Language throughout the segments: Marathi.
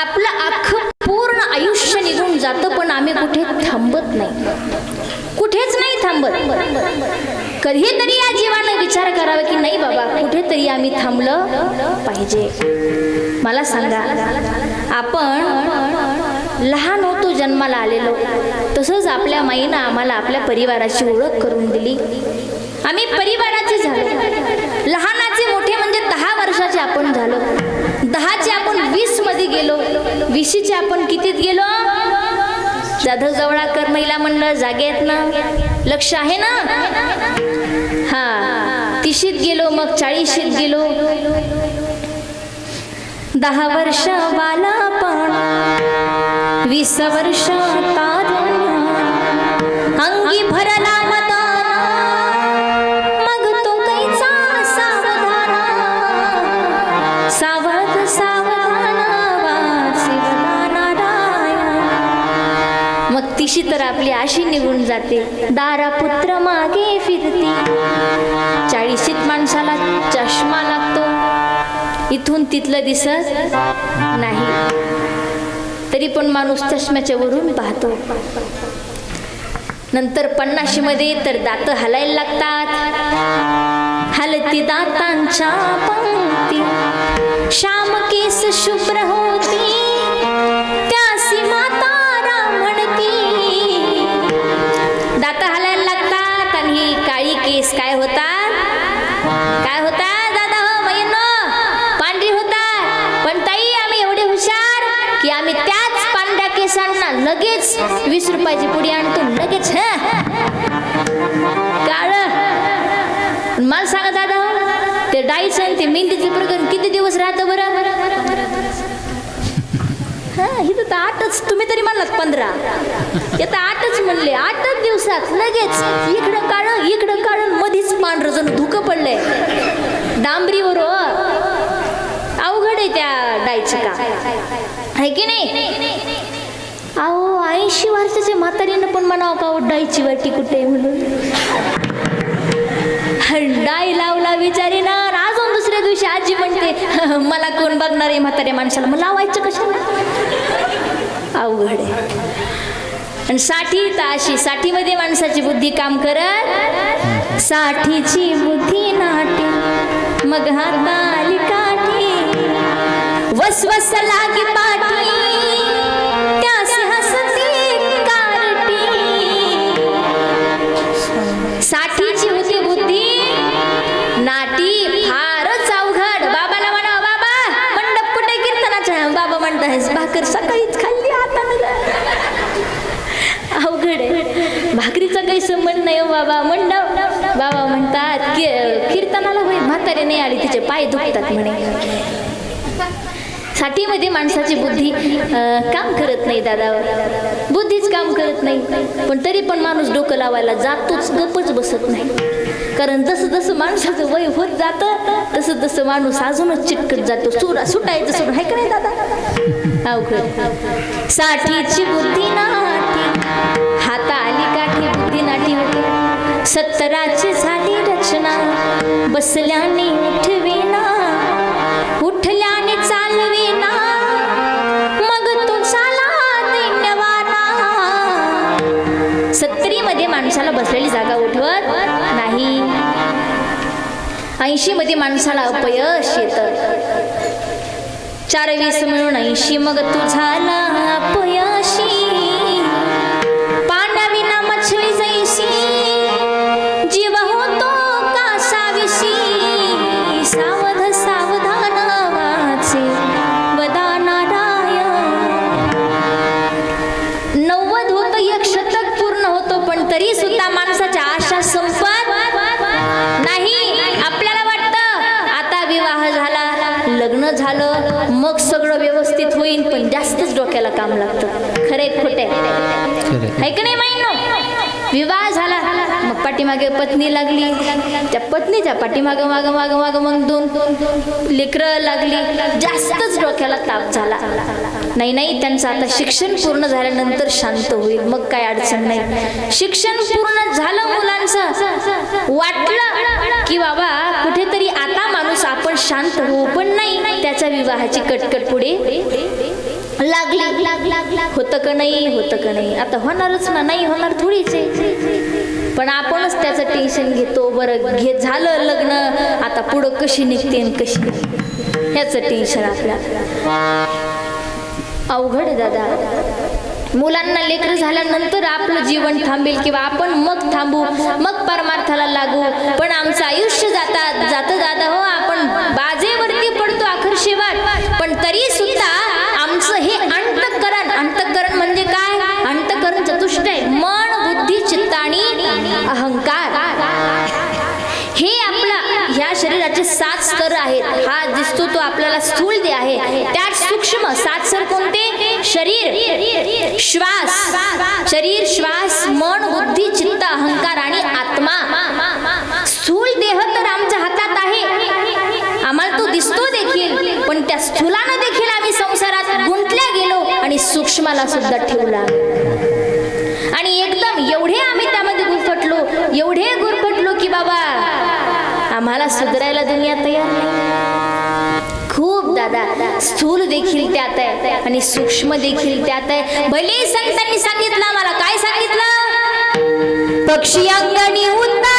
आपलं अख्खं पूर्ण आयुष्य निघून जातं पण आम्ही कुठे थांबत नाही. कुठेच नाही थांबत. कधीतरी या जीवानं विचार करावा की नाही बाबा कुठेतरी आम्ही थांबलं पाहिजे. मला सांगा आपण लहान होतो जन्माला आलेलो. तसंच आपल्या माईनं आम्हाला आपल्या परिवाराची ओळख करून दिली. आम्ही परिवाराचे झालो. लहानाचे मोठे म्हणजे दहा वर्षाचे आपण झालो. दहाचे आपण वीसमध्ये गेलो. विशीचे आपण कितीत गेलो? जाधव जवळाकर महिला मंडळ जागेत ना. लक्ष आहे ना? हा. तिशीत गेलो मग चाळीशीत गेलो. दहा वर्ष बालापण वीस वर्ष तारुण्य अंगी भरा अशी तर आपली आशी निघून जाते. दारा पुत्र मागे फिरती. चाळीशीत माणसाला चष्मा लागतो. इथून तिथलं दिसत नाही. तरी पण माणूस चष्म्याच्या वरून पाहतो. नंतर पन्नाशी मध्ये तर दात हलायला लागतात. हलती दातांच्या पंक्ती. श्याम केस शुभ्र होती. वीस रुपयाची पुडी आणतो लगेच ह? काळ. मला सांगा दादा ते डाईचं आणि ते मेहंदीचे प्रकरण किती दिवस राहतं बरं? हां इथं तर आठच तुम्ही तरी म्हणलात पंधरा. येतं आठच म्हणले आठच दिवसात लगेच. इकडं काळ इकडं काळ मधीच पांढरं जण धुकं पडलंय. डांबरीवर अवघड आहे त्या डायचं का? आहे की नाही? अहो ऐंशी वर्षाच्या म्हातारीनं पण म्हणावं का हो, डायची वाटी कुठे म्हणून? डाय लावला विचारी ना अजून दुसऱ्या दिवशी आजी म्हणते मला कोण बघणार आहे म्हाताऱ्या माणसाला? मग लावायचं कशाला? अवघड आहे. आणि साठी तर अशी साठीमध्ये माणसाची बुद्धी काम करत साठीची बुद्धी नाटी मग हाताली काठी वसवस लागी पाठी भाकर सकाळीच खाल्ली आता अवघड आहे. भाकरीचा काही संबंध नाही हो बाबा. म्हणणं बाबा म्हणतात की कीर्तनाला होय म्हातारे नाही आली तिचे पाय दुखतात म्हणे. साठीमध्ये माणसाची बुद्धी काम करत नाही दादा. बुद्धीच काम करत नाही. पण तरी पण माणूस डोकं लावायला जातोच गपच बसत नाही. कारण जसं जसं माणसाचं वय होत जातं तसं तसं माणूस अजूनच चिटकत जातो. सुरा सुटायचं सुरू आहे का नाही दादा? अवघड साठीची बुद्धी नाटी हाता आली काठी बुद्धी नाटी होते. सत्तराची झाली रचना. बसल्याने उठविना. उठल्याने चालविना. मग तो चाला दैन्यवाना सत्तरी मध्ये माणसाला बसलेली जागा उठवत नाही. ऐंशी मध्ये माणसाला अपयश येतं. चार वीस मिळून ऐंशी मग तू झाला पयाशी पांडाविना मछली जैसी जीव होतो कासाविशी सावध सावधान वाचे वदानाराय नव्वद होत एक शतक पूर्ण होतो पण तरी सुद्धा माणसाच्या आशा संपत नाही. आपल्याला वाटतं आता विवाह झाला लग्न झालं मग सगळं व्यवस्थित होईल पण जास्तच डोक्याला काम लागतं. खरे खोटे आहे. का नाही माहिती विवाह झाला. मग पाठीमागे पत्नी लागली. त्या पत्नीच्या पाठीमागं माग माग माग मग दोन लेकरं लागली. जास्तच डोक्याला ताप झाला. नाही नाही त्यांचं आता शिक्षण पूर्ण झाल्यानंतर शांत होईल. मग काय अडचण नाही. शिक्षण पूर्ण झालं मुलांचं. वाटलं की बाबा कुठेतरी आता माणूस आपण शांत होऊ पण नाही. त्याच्या विवाहाची कटकट पुढे लागली. होतं का नाही? होतं का नाही? आता होणारच ना. नाही होणार थोडीच आहे. पण आपणच त्याचं टेन्शन घेतो. बरं घे झालं लग्न आता पुढं कशी निघते आणि कशी निघते? ह्याचं टेन्शन आपल्या. अवघड आहे दादा. मुलांना लेकर झाल्यानंतर आपलं जीवन थांबेल किंवा आपण मग थांबू मग परमार्थाला लागू. पण आमचं आयुष्य जातात जातं दादा हो आपण बाजेवरती पडतो अखर शेवाट. पण तरी आहेत हा दिसतो तो आपल्याला स्थूल दे आहे. त्यात सूक्ष्म सात सर कोणते? शरीर. श्वास. शरीर श्वास मन बुद्धी चित्त अहंकार आणि आत्मा. स्थूल देह तर आमच्या हातात आहे. आम्हाला तो दिसतो देखील पण त्या स्थूलानं देखील आम्ही संसारात गुंतल्या गेलो आणि सूक्ष्माला सुद्धा ठेवला. आणि एकदम एवढे आम्ही त्यामध्ये गुरफटलो एवढे गुरफटलो की बाबा आम्हाला सुधारायला दुनिया तयार नाही. खूप दादा स्थूल देखील त्यात आहे आणि सूक्ष्म देखील त्यात आहे. भले संतांनी सांगितलं आम्हाला काय सांगितलं? पक्षी अंगणी उताराती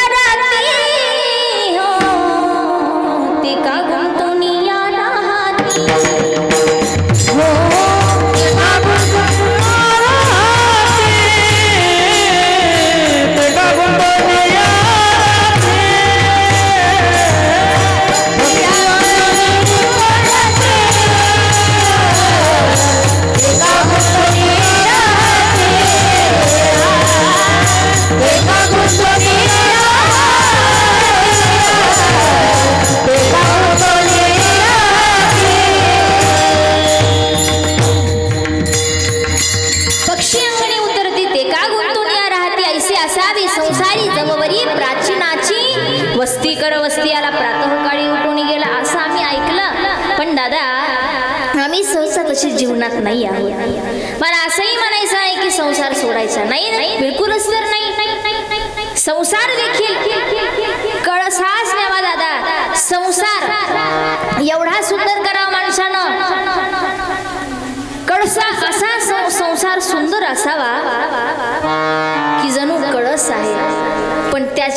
संसारी प्राचीनाची वस्ती कर वस्ती आला प्रातःकाळी उठून गेला असं आम्ही ऐकलं. पण दादा आम्ही सहसा तशी जीवनात नाही आहोत. मला असंही म्हणायचं आहे की संसार सोडायचा नाही. नाही बिलकुलच तर नाही. संसार देखील कळसाच न्यावा दादा. संसार एवढा सुंदर करावा माणसानं. कळसा असा संसार सुंदर असावा की जणू कळस आहे.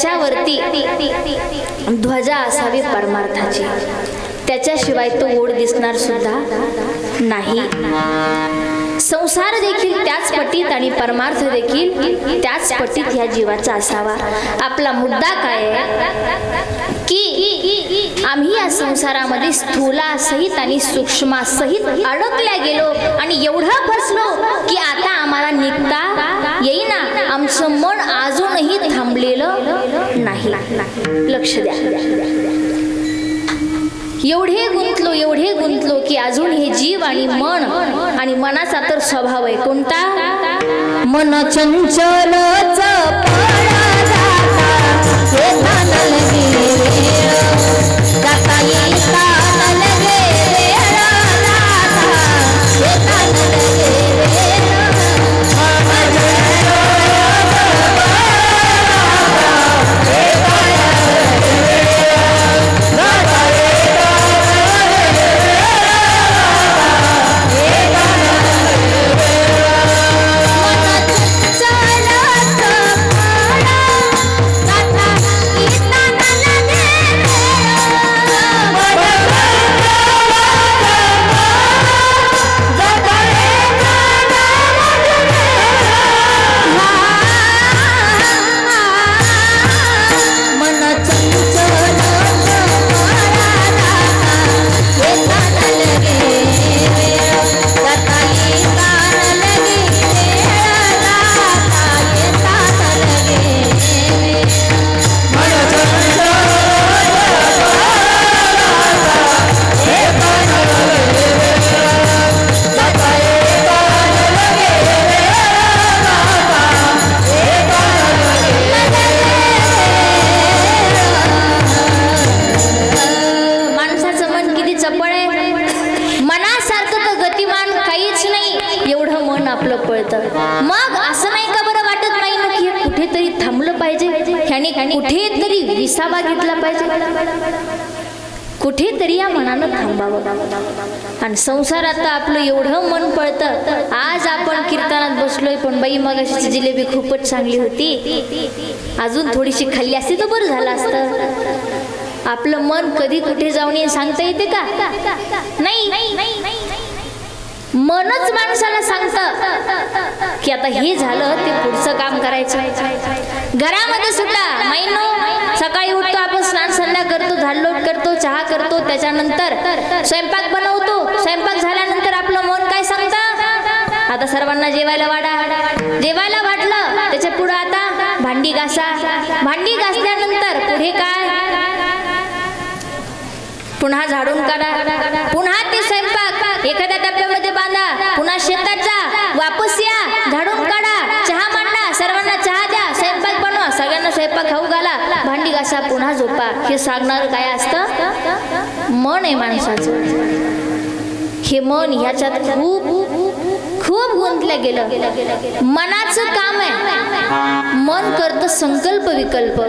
त्याच्यावरती ध्वजा असावी परमार्थाची. त्याच्याशिवाय तो ओढ दिसणार सुद्धा नाही. संसार देखील त्याच पटीत आणि परमार्थ देखील त्याच पटीत ह्या जीवाचा असावा. आपला मुद्दा काय आहे? की आम्ही या संसारामध्ये स्थूलासहित आणि सूक्ष्मासहित अडकल्या गेलो आणि एवढं फसलो की आता आम्हाला निघता येईना आमचं मन अजूनही थांबलेलं नाही. लक्ष द्या. एवढे गुंतलो एवढे गुंतलो की अजून हे जीव आणि मन आणि मनाचा तर स्वभाव आहे. कोणता? मन चंचल आपलं पळतं. मग असं नाही का बरं वाटत नाही ना की कुठेतरी थांबलं पाहिजे? ह्याने कुठेतरी विसावा घेतला पाहिजे? कुठेतरी या मनानं थांबावं. आणि संसारात आपलं एवढं मन पळतं. आज आपण कीर्तनात बसलोय पण बाई मग अशी जिलेबी खूपच चांगली होती. अजून थोडीशी खाल्ली असती तर बरं झालं असतं. आपलं मन कधी कुठे जाऊन सांगता येते का? नाही. मनच माणसाला सांगतं की आता हे झालं ते पुढचं काम करायचं. घरामध्ये सुद्धा महिनो सकाळी उठतो आपण स्नान संध्या करतो झाडलोट करतो चहा करतो त्याच्यानंतर स्वयंपाक बनवतो. स्वयंपाक झाल्यानंतर आपलं मन काय सांगतं? आता सर्वांना जेवायला वाढा. जेवायला वाटलं त्याच्या पुढं आता भांडी घासा. भांडी घासल्यानंतर पुढे काय? पुन्हा झाडून काढा. पुन्हा ते स्वयंपाक. एखाद्या डब्यामध्ये बांधा पुन्हा शेतात जा वापस या झाडून काढा चहा मांडा सर्वांना चहा द्या स्वयंपाक बनवा सगळ्यांना स्वयंपाक खाऊ घाला भांडी घासा पुन्हा झोपा. हे सांगणार काय असतं? मन आहे माणसाचं. हे मन ह्याच्यात खूप खूप गुंतलं गेलं. मनाचं काम आहे. मन करतं संकल्प विकल्प.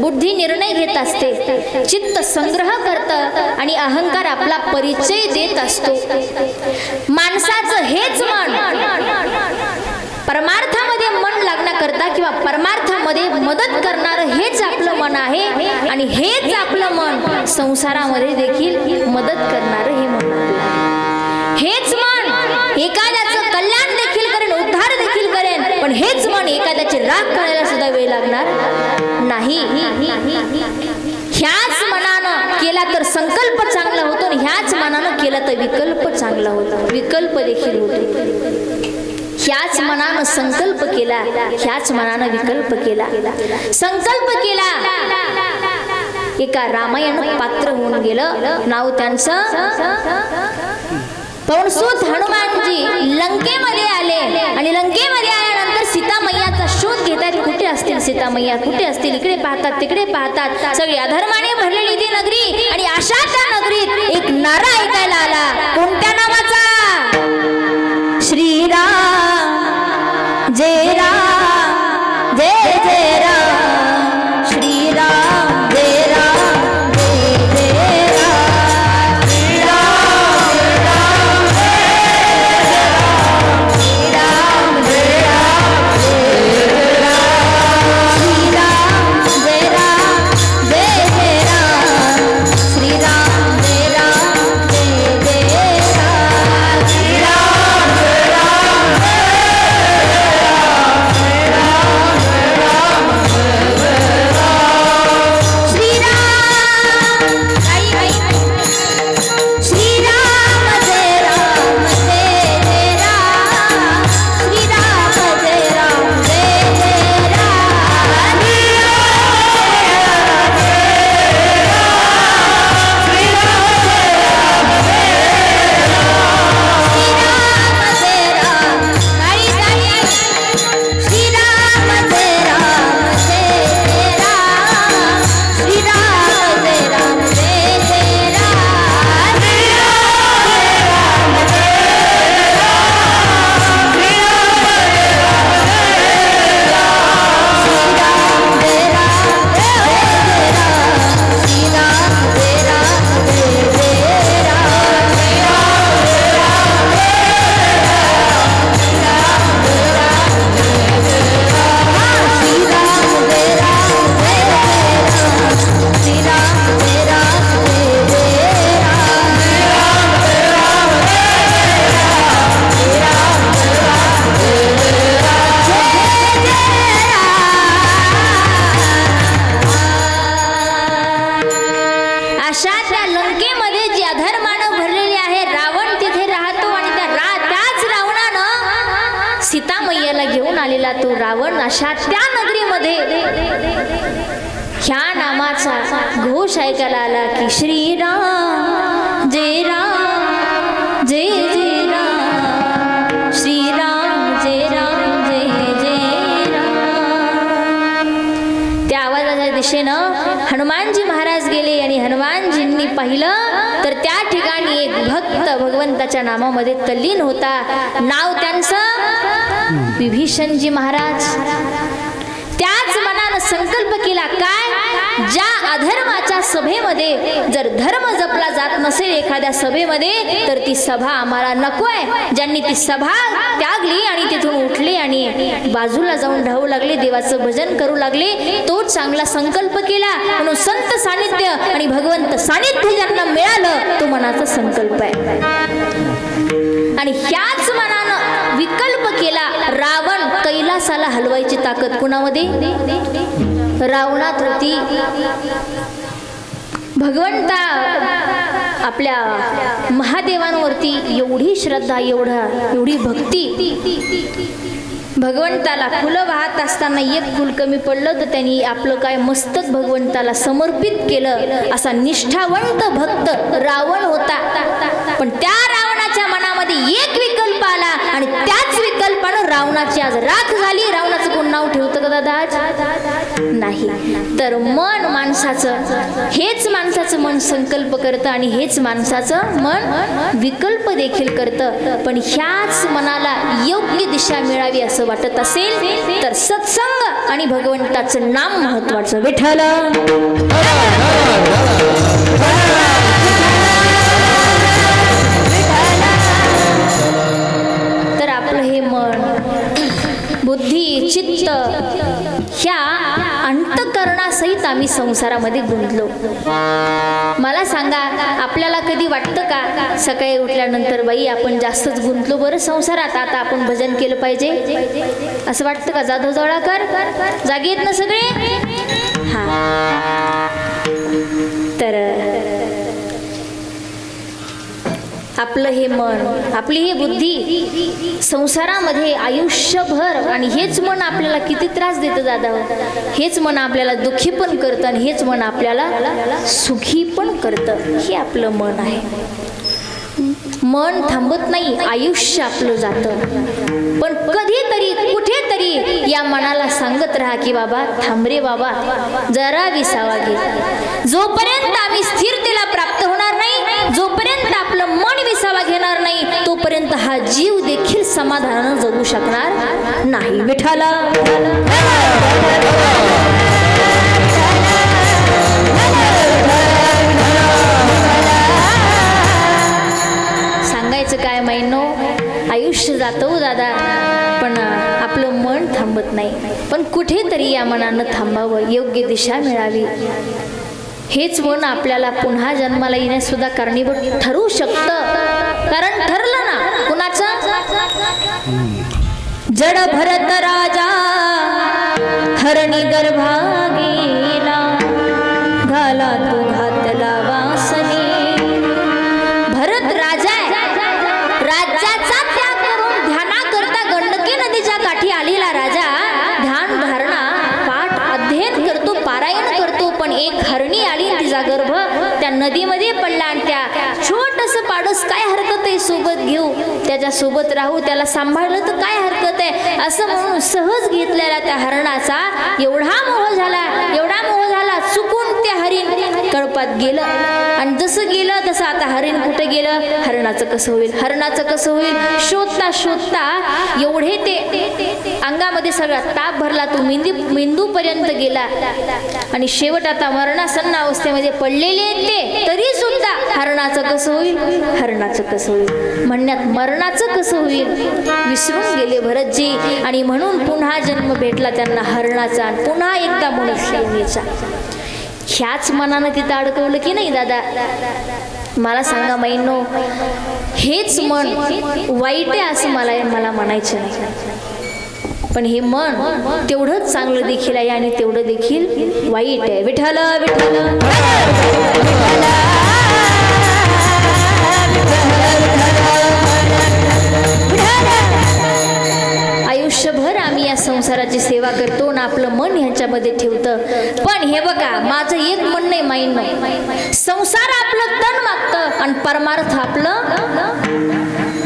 बुद्धी निर्णय घेत असते. चित्त संग्रह करतं आणि अहंकार आपला परिचय देत असतो. माणसाचं हेच मन. परमार्थामध्ये मन लागण्याकरता किंवा परमार्थामध्ये मदत करणारं हेच आपलं मन आहे आणि हेच आपलं मन संसारामध्ये देखील मदत करणारं हे मन हेच मन. एखाद्याचं कल्याण देखील करेन उद्धार देखील करेन पण हेच मन एखाद्याचे राग करायला सुद्धा वेळ लागणार नाही. ह्याच मनानं केला तर संकल्प चांगला होतो आणि ह्याच मनानं केला तर विकल्प चांगला होतो. विकल्प देखील होतो. ह्याच मनानं संकल्प केला ह्याच मनानं विकल्प केला. संकल्प केला. एका रामायण पात्र होऊन गेलं. नाव त्यांचं? पवनसूत हनुमानजी लंकेमध्ये आले. आणि लंकेमध्ये आल्यानंतर सीता मैयाचा शोध घेतात कुठे असतील सीता मैया कुठे असतील? इकडे पाहतात तिकडे पाहतात. सगळी अधर्माने भरलेली ती नगरी आणि अशा त्या नगरीत एक नारा ऐकायला आला. कोणत्या नावाचा? श्रीराम. जय राम घेऊन तो रावण अशा त्या नगरीमध्ये ह्या नामाचा घोष ऐकायला आला की श्रीराम जय राम जय जय राम. श्रीराम जय राम जय जय राम. त्या आवाजाच्या दिशेनं हनुमानजी महाराज गेले आणि हनुमानजींनी पाहिलं तर त्या ठिकाणी एक भक्त भगवंताच्या नामामध्ये तल्लीन होता. नाव त्यांचं? विभीषणजी महाराज त्याच मनानं संकल्प केला काय? ज्या अधर्माच्या सभेमध्ये जर धर्म जपला जात नसेल एखाद्या सभेमध्ये तर ती सभा आम्हाला नको आहे. ज्यांनी ती सभा त्यागली आणि तिथून उठले आणि बाजूला जाऊन राहू लागले देवाचं भजन करू लागले तो चांगला संकल्प केला. म्हणून संत सानिध्य आणि भगवंत सानिध्य ज्यांना मिळालं तो मनाचा संकल्प आहे. आणि ह्याच कैलासाला हलवायची ताकद कुणामध्ये? रावणात होती. भगवंता आपल्या महादेवांवरती एवढी श्रद्धा एवढा एवढी भक्ती. भगवंताला फुलं वाहत असताना एक फुल कमी पडलं तर त्यांनी आपलं काय मस्तक भगवंताला समर्पित केलं. असा निष्ठावंत भक्त रावण होता. पण त्या रावणाच्या एक विकल्प आला आणि त्याच विकल्पानं रावणाची आज राख झाली. रावणाचं कोण नाव ठेवतं का दादा आज? नाही. तर मन माणसाचं हेच माणसाचं मन संकल्प करतं आणि हेच माणसाचं मन विकल्प देखील करतं. पण ह्याच मनाला योग्य दिशा मिळावी असं वाटत असेल तर सत्संग आणि भगवंताचं नाम महत्वाचं विठ्ठल! मन बुद्धी चित्त ह्या अंतकरणासहित आम्ही संसारामध्ये गुंतलो. मला सांगा आपल्याला कधी वाटतं का? सकाळी उठल्यानंतर बाई आपण जास्तच गुंतलो बरं संसारात आता आपण भजन केलं पाहिजे. असं वाटतं का? जाधव जवळाकर? जागे येत ना सगळे? हा. तर आपलं हे मन आपली ही बुद्धी संसारामध्ये आयुष्यभर आणि हेच मन आपल्याला किती त्रास देतं दादा? हेच मन आपल्याला दुःखी पण करतं आणि हेच मन आपल्याला सुखी पण करतं. हे आपलं मन आहे. मन थांबत नाही आयुष्य आपलं जातं. पण कधीतरी कुठेतरी या मनाला सांगत राहा की बाबा थांब रे बाबा जरा विसावा घे. जोपर्यंत आम्ही स्थिरतेला प्राप्त होणार नाही जोपर्यंत आपलं विसावा घेणार नाही तोपर्यंत हा जीव देखील समाधानानं जगू शकणार नाही. विठाला सांगायचं काय महिनो आयुष्य जातो दादा पण आपलं मन थांबत नाही. पण कुठेतरी या मनानं थांबावं योग्य दिशा मिळावी. हेच मन आपल्याला पुन्हा जन्माला येण्यास सुद्धा कारणीभूत ठरू शकतं. कारण ठरलं ना कुणाचं? जड भरत राजा हरणी गर्भागी नदीमध्ये पडला आणि त्या छोटस पाडस काय हरकत आहे? सोबत घेऊ. त्याच्या सोबत राहू त्याला सांभाळलं तर काय हरकत आहे? असं म्हणून सहज घेतलेला त्या हरणाचा एवढा मोह झाला एवढा मोह झाला चुकून त्या हरिण कळपात गेलं. आणि जसं गेलं कसं आता हरिण कुठं गेलं हरणाचं कसं होईल? हरणाचं कसं होईल? शोधता शोधता एवढे ते अंगामध्ये सगळा ताप भरला तो मेंदू मेंदूपर्यंत गेला. आणि शेवट आता मरणासन्न अवस्थेमध्ये पडलेले आहेत ते तरी सुद्धा हरणाचं कसं होईल? हरणाचं कसं होईल? म्हणण्यात मरणाचं कसं होईल? विसरून गेले भरतजी. आणि म्हणून पुन्हा जन्म भेटला त्यांना हरणाचा आणि पुन्हा एकदा मनुष्य ह्याच मनानं तिथं अडकवलं की नाही दादा? मला सांगा मैनो हेच मन वाईट आहे असं मला मला म्हणायचं नाही. पण हे मन तेवढंच चांगलं देखील आहे आणि तेवढं देखील वाईट आहे. विठाल विठाला या संसाराची सेवा करतो आणि आपलं मन ह्याच्यामध्ये ठेवतं. पण हे बघा माझं एक मन नाही माईन. संसार आपलं तन मागतं आणि परमार्थ आपलं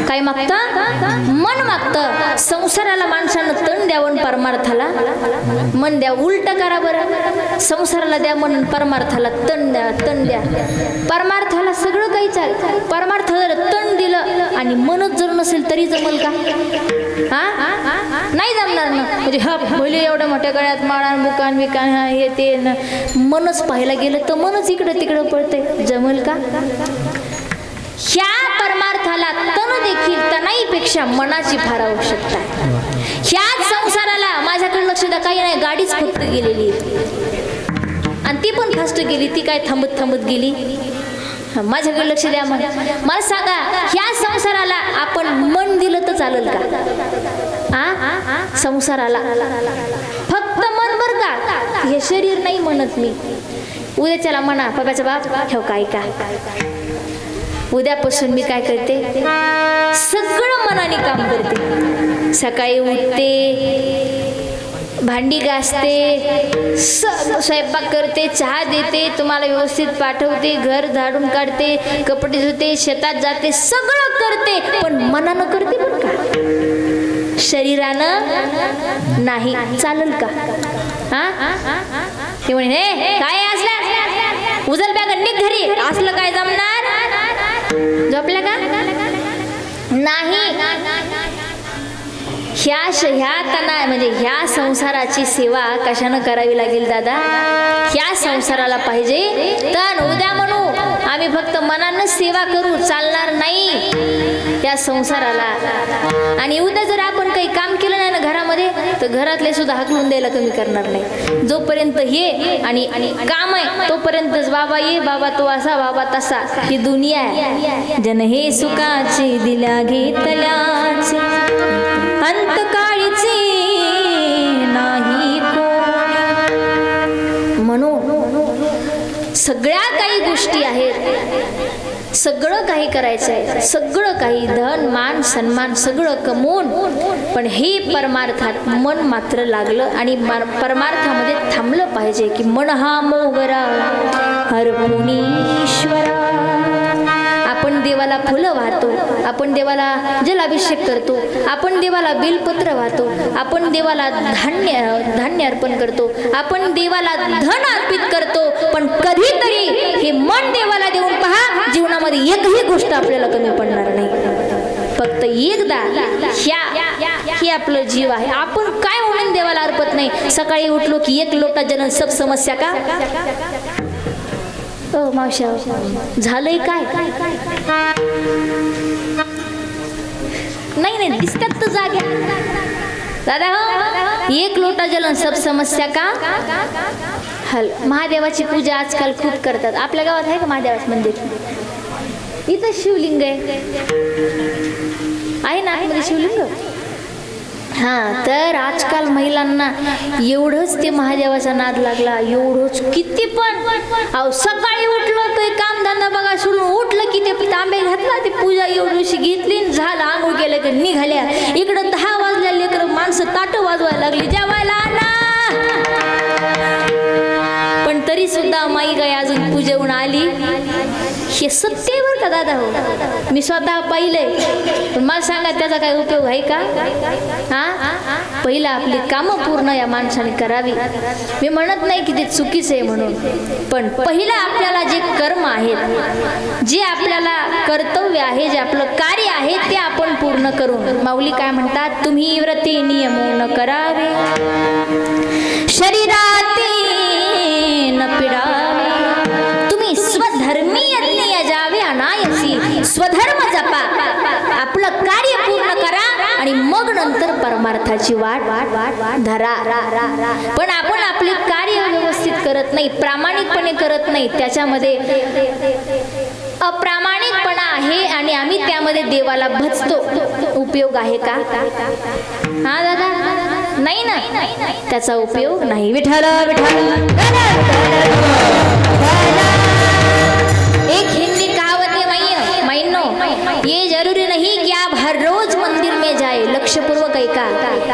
काय मागतं? मन मागतं. संसाराला माणसानं तण द्यावं परमार्थाला. मन द्या उलट करा बरं. संसाराला द्या मन परमार्थाला तण द्या तण द्या. परमार्थाला सगळं काही चाल. परमार्थ जर तण दिलं आणि मनच जर नसेल तरी जमल का? हा? नाही जमणार ना. म्हणजे हा भोले एवढ्या मोठ्या गळ्यात माळान मुकान विकान हा हे ते मनच पाहायला गेलं तर मनच इकडं तिकडं पडतंय जमल का? ह्या परमार्थाला तन देखील तनाईपेक्षा मनाची फार आवश्यकता आहे. ह्याच संसाराला माझ्याकडे लक्ष द्या काही नाही गाडीच फक्त गेलेली आहे. आणि ती पण फास्ट गेली ती काय थांबत थांबत गेली? माझ्याकडे लक्ष द्या मग. मला सांगा ह्या संसाराला आपण मन दिलं तर चालेल का? आ? संसाराला. फक्त मन बर का? हे शरीर नाही म्हणत मी. उद्याच्याला म्हणा पप्याचा बाप ठेव काय का उद्यापासून मी काय करते? सगळं मनाने काम करते. सकाळी उठते भांडी घासते स- स्वयंपाक करते चहा देते तुम्हाला व्यवस्थित पाठवते घर झाडून काढते कपडे धुते शेतात जाते सगळं करते पण मनानं करते बरं का? शरीरानं नाही चालेल का? हा? ते म्हणे काय असल्या? उजल बॅग निघ घरी. असलं काय झोपला का नाही. ह्या श ह्या तना म्हणजे ह्या संसाराची सेवा कशानं करावी लागेल दादा? ह्या संसाराला पाहिजे तर उद्या म्हणू. आम्ही फक्त मनानं सेवा करू चालणार नाही या संसाराला. आणि उद्या जर आपण काही काम केलं नाही ना घरामध्ये तर घरातले सुद्धा हकलून द्यायला कमी करणार नाही. जोपर्यंत हे आणि काम आहे तोपर्यंतच बाबा ये बाबा तो असा बाबा तसा. ही दुनिया आहे. जन हे सुखाचे दिल्या घेतल्याचे. अंतकाळीचे नाही म्हणून सगळ्या काही सगळं काही करायचं आहे सगळं काही धन मान सन्मान सगळं कमवून. पण हे परमार्थात मन मात्र लागलं आणि परमार्थामध्ये थांबलं पाहिजे की मन हा मोगरा. हरपुनी आपण देवाला फुलं वाहतो. आपण देवाला जलाभिषेक करतो आपण देवाला बेलपत्र वाहतो आपण देवाला धान्य धान्य अर्पण करतो आपण देवाला धन अर्पित करतो पण कधीतरी हे मन देवाला देऊन पहा जीवनामध्ये एकही गोष्ट आपल्याला कमी पडणार नाही. फक्त एकदा ह्या हे आपलं जीव आहे. आपण काय म्हणून देवाला अर्पत नाही? सकाळी उठलो की एक लोटा जन सब समस्या का? ओ मावशा झालंय काय? नाही नाही दिसतात तर जाग्या. दादा हो एक लोटा जलन सब समस्या का? हल महादेवाची पूजा आजकाल खूप करतात. आपल्या गावात आहे का महादेवाचं मंदिर? इथं शिवलिंग आहे. आहे ना आतमध्ये शिवलिंग? हा तर आजकाल महिलांना एवढंच ते महादेवाचा नाद लागला एवढंच किती पण. अहो सकाळी उठलं काही काम धंदा बघा सोडून उठलं की ते तांबे घातला ते पूजा एवढीशी घेतली आणि झालं आंघोळ केलं की निघाल्या. इकडं दहा वाजल्या लेकरं माणसं ताटं वाजवायला लागली. जेवायला आणा तरी सुद्धा माई गाय अजून पूजवून आली. हे सत्य आहे बरं का दादा हो? मी स्वतः पाहिलंय. पण मला सांगा त्याचा काय उपयोग आहे का? हा? पहिला आपली कामं पूर्ण या माणसाने करावी. मी म्हणत नाही की ते चुकीचं आहे म्हणून. पण पहिलं आपल्याला जे कर्म आहेत जे आपल्याला कर्तव्य आहे जे आपलं कार्य आहे ते आपण पूर्ण करून. माऊली काय म्हणतात? तुम्ही व्रते नियमून करावे. शरीरातील न पिडावे. तुम्ही स्वधर्मी यज्ञ जावे अनायसी. स्वधर्म जपा. आपलं कार्य पूर्ण करा आणि मग नंतर परमार्थाची वाट वाट वाट वाट धरा. पण आपण आपले कार्य व्यवस्थित करत नाही प्रामाणिकपणे करत नाही त्याच्यामध्ये अप्रामाणिकपणा आहे आणि आम्ही त्यामध्ये देवाला भजतो. उपयोग आहे का? हा दादा? नाही ना. त्याचा उपयोग नाही. विठाल एक हिंदी कहावत है माई माइनो ये जरूरी नहीं कि आप हर रोज मंदिर में जाए. लक्ष्य पूर्वक का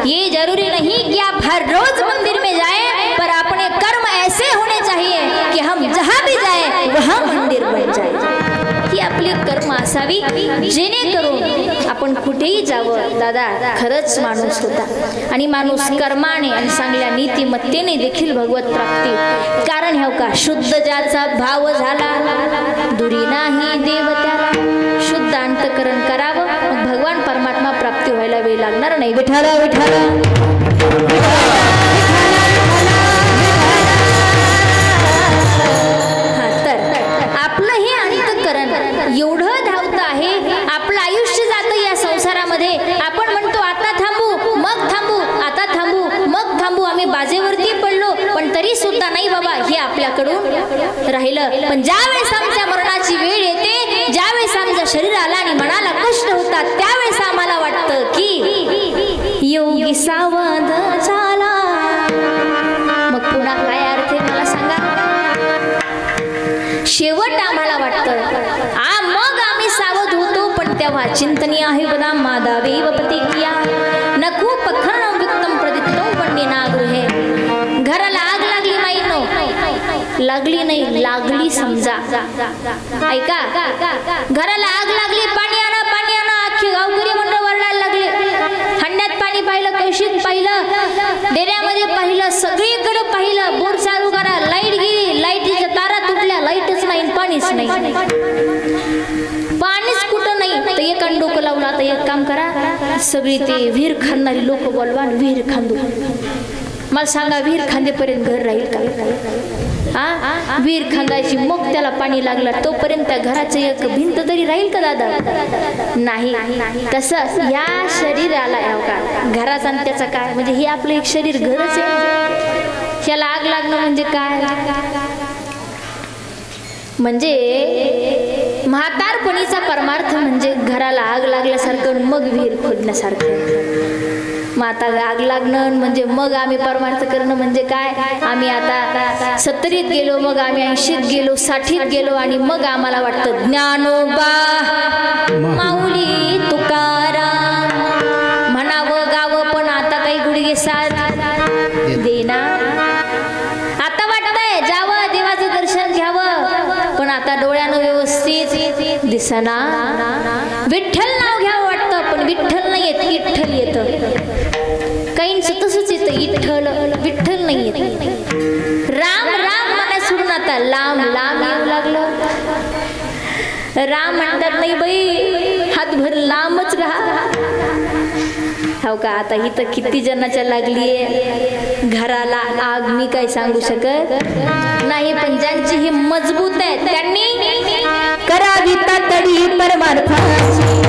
ये जरूरी नहीं कि आप हर रोज मंदिर में जाए पर अपने कर्म ऐसे होने चाहिए कि हम जहाँ भी जाए वहाँ मंदिर बन जाए। आपली कर्म असावी जेणेकरून आपण कुठेही जावं. दादा खरंच माणूस होता. आणि माणूस कर्माने आणि चांगल्या नीतिमत्तेने देखील भगवत प्राप्ती. कारण ह्या का? शुद्ध ज्याचा भाव झाला दुरी नाही देव शुद्ध अंतकरण करावं मग भगवान परमात्मा प्राप्ती व्हायला वेळ लागणार नाही. विठाला विठाला तरी सुद्धा नाही बाबा हे आपल्याकडून राहिलं. पण ज्यावेळेस आमच्या मरणाची वेळ येते ज्यावेळेस आमच्या शरीराला आणि मनाला कष्ट होतात त्यावेळेस आम्हाला वाटतं की योगी सावध झाला. मग पुन्हा काय अर्थ आहे मला सांगा? शेवट आम्हाला वाटतं आ मग आम्ही सावध होतो पण तेव्हा चिंतनीय आहे मादा मादावेव प्रतिक्रिया. नको खूप लागली नाही लागली समजा. ऐका घराला आग लागली पाणी आणा पाणी आणा अख्खी गावकरी मंडळ वरडायला लागले. हंड्यात पाणी पाहिलं कौशिक पाहिलं डेऱ्यामध्ये पाहिलं सगळीकडे पाहिलं बोर चालू करा लाइट गेली लाईटीच्या तारा तुटल्या लाईटच नाही पाणीच नाही. पाणीच कुठं नाही? तर एक डोकं लावलं आता एक काम करा. सगळी ते विहीर खाणारी लोक बोलवा आणि विहीर खांदू मला सांगा विहीर खांदेपर्यंत घर राहील का? हा? विहीर खांदायची मग त्याला पाणी लागलं तोपर्यंत त्या घराचं एक भिंत तरी राहील का दादा? नाही. तसं या शरीराला का घराचा आणि त्याचा काय? म्हणजे हे आपलं एक शरीर घरच आहे. ह्याला आग लागणं म्हणजे काय? म्हणजे म्हातारपणीचा परमार्थ म्हणजे घराला आग लागल्यासारखं आणि मग विहीर खोदण्यासारखं. मग आता आग लागणं म्हणजे मग आम्ही परमार्थ करणं म्हणजे काय? आम्ही आता सत्तरीत गेलो मग आम्ही ऐंशीत गेलो साठीत गेलो आणि मग आम्हाला वाटतं ज्ञानोबा माऊली तुकारा म्हणावं गावं पण आता काही गुडघे साथ देना. आता वाटतंय जावं देवाचं दर्शन घ्यावं पण आता डोळ्यानं व्यवस्थित दिसना. विठ्ठल हो का? आता ही तर किती जणाच्या लागलीये. घराला आग मी काय सांगू शकत? नाही पण ज्यांची ही मजबूत आहे त्यांनी करावी तातडी परमार्थ.